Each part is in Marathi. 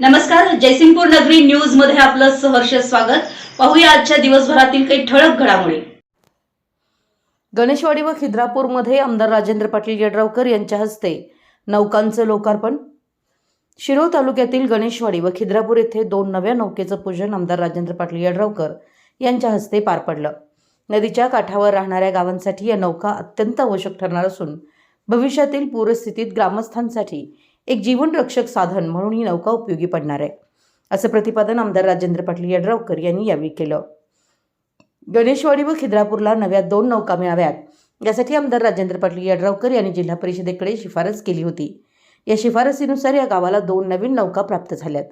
नमस्कार जयसिंगपूर नगरी न्यूजमध्ये आपलं सहर्ष स्वागत. पाहूया आजच्या दिवसभरातील काही ठळक घडामोडी. गणेशवाडी व खिद्रापूरमध्ये आमदार राजेंद्र पाटील यड्रावकर यांच्या हस्ते नौकांचं लोकार्पण. शिरोळ तालुक्यातील गणेशवाडी व खिद्रापूर येथे दोन नव्या नौकेचं पूजन आमदार राजेंद्र पाटील यड्रावकर यांच्या हस्ते पार पडलं. नदीच्या काठावर राहणाऱ्या गावांसाठी या नौका अत्यंत आवश्यक ठरणार असून भविष्यातील पूरस्थितीत ग्रामस्थांसाठी एक जीवनरक्षक साधन म्हणून ही नौका उपयोगी पडणार आहे असं प्रतिपादन आमदार राजेंद्र पाटील यड्रावकर यांनी यावेळी केलं. गणेशवाडी व खिद्रापूरला नव्या दोन नौका मिळाव्यात यासाठी आमदार राजेंद्र पाटील यड्रावकर यांनी जिल्हा परिषदेकडे शिफारस केली होती. या शिफारसीनुसार या गावाला दोन नवीन नौका प्राप्त झाल्यात.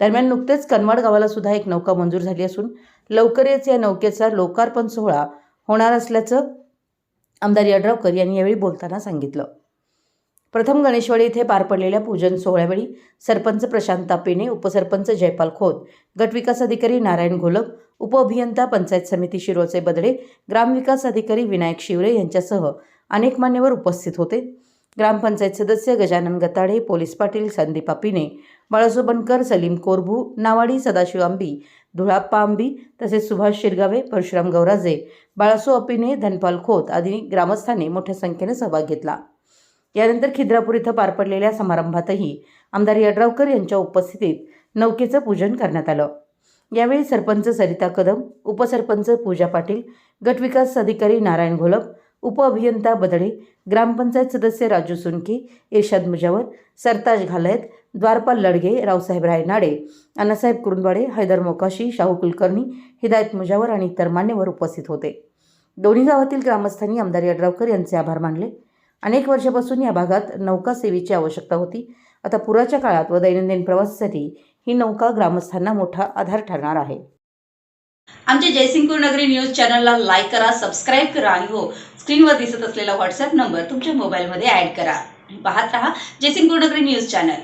दरम्यान नुकतेच कनवाड गावाला सुद्धा एक नौका मंजूर झाली असून लवकरच या नौकेचा लोकार्पण सोहळा होणार असल्याचं आमदार यड्रावकर यांनी यावेळी बोलताना सांगितलं. प्रथम गणेशवाडी येथे पार पडलेल्या पूजन सोहळ्यावेळी सरपंच प्रशांत तापेने उपसरपंच जयपाल खोत गटविकास अधिकारी नारायण घोलप उपअभियंता पंचायत समिती शिरोचे बदडे ग्रामविकास अधिकारी विनायक शिवरे यांच्यासह अनेक मान्यवर उपस्थित होते. ग्रामपंचायत सदस्य गजानन गताडे पोलीस पाटील संदीप आपिने बाळासोबनकर सलीम कोरभू नावाडी सदाशिव आंबी धुळाप्पा आंबी तसेच सुभाष शिरगावे परशुराम गौराजे बाळासो अपिने धनपाल खोत आदी ग्रामस्थांनी मोठ्या संख्येने सहभाग घेतला. यानंतर खिद्रापूर इथं पार पडलेल्या समारंभातही आमदार यड्रावकर यांच्या उपस्थितीत नौकेचं पूजन करण्यात आलं. यावेळी सरपंच सरिता कदम उपसरपंच पूजा पाटील गटविकास अधिकारी नारायण घोलप उपअभियंता बदडे ग्रामपंचायत सदस्य राजू सुनके इर्शाद मुजावर सरताज घालयत द्वारपाल लडगे रावसाहेब रायनाडे अण्णासाहेब कुरुंदवाडे हैदर मोकाशी शाहू कुलकर्णी हिदायत मुजावर आणि इतर मान्यवर उपस्थित होते. दोन्ही गावातील ग्रामस्थांनी आमदार यड्रावकर यांचे आभार मानले. अनेक वर्षापासून या भागात नौका सेवेची आवश्यकता होती. आता पुराच्या काळात व दैनंदिन प्रवासासाठी ही नौका ग्रामस्थांना मोठा आधार ठरणार आहे. आमच्या जयसिंगपूर नगरी न्यूज चॅनलला लाईक करा सबस्क्राईब करा आणि हो स्क्रीनवर दिसत असलेला व्हॉट्सअप नंबर तुमच्या मोबाईलमध्ये ॲड करा. पाहत रहा जयसिंगपूर नगरी न्यूज चॅनल.